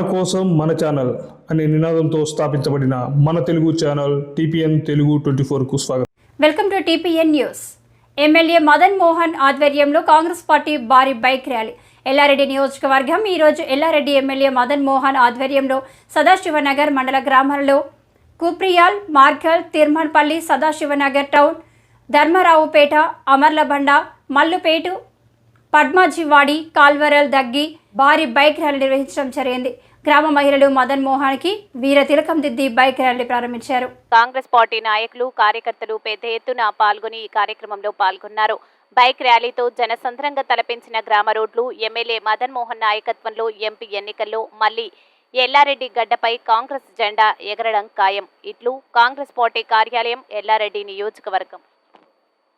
కోసం మన ఛానల్ అనే నినాదంతో స్థాపించబడిన మన Telugu channel TPN Telugu twenty ఫోర్కు స్వాగతం. Welcome to TPN news. MLA Madan Mohan ఆధ్వర్యంలో కాంగ్రెస్ పార్టీ భారీ బైక్ ర్యాలీ. ఎల్లారెడ్డి నియోజకవర్గం ఈరోజు ఎల్లారెడ్డి ఎమ్మెల్యే మదన్ మోహన్ ఆధ్వర్యంలో సదాశివనగర్ మండల గ్రామాల్లో కుప్రియాల్ మార్గల్ తిర్మన్పల్లి సదాశివనగర్ టౌన్ ధర్మరావుపేట అమర్లబండ మల్లుపేటు పద్మాజీవాడి కాల్వరల్ దగ్గి భారీ బైక్ ర్యాలీ నిర్వహించడం జరిగింది. గ్రామ మహిళలు మదన్ మోహన్కి వీర తిలకం దిద్ది బైక్ ర్యాలీ ప్రారంభించారు. కాంగ్రెస్ పార్టీ నాయకులు కార్యకర్తలు పెద్ద ఎత్తున పాల్గొని ఈ కార్యక్రమంలో పాల్గొన్నారు. బైక్ ర్యాలీతో జనసంద్రంగా తలపించిన గ్రామ రోడ్లు ఎమ్మెల్యే మదన్ మోహన్ నాయకత్వంలో ఎంపీ ఎన్నికల్లో మళ్ళీ ఎల్లారెడ్డి గడ్డపై కాంగ్రెస్ జెండా ఎగరడం ఖాయం. ఇట్లు కాంగ్రెస్ పార్టీ కార్యాలయం ఎల్లారెడ్డి నియోజకవర్గం.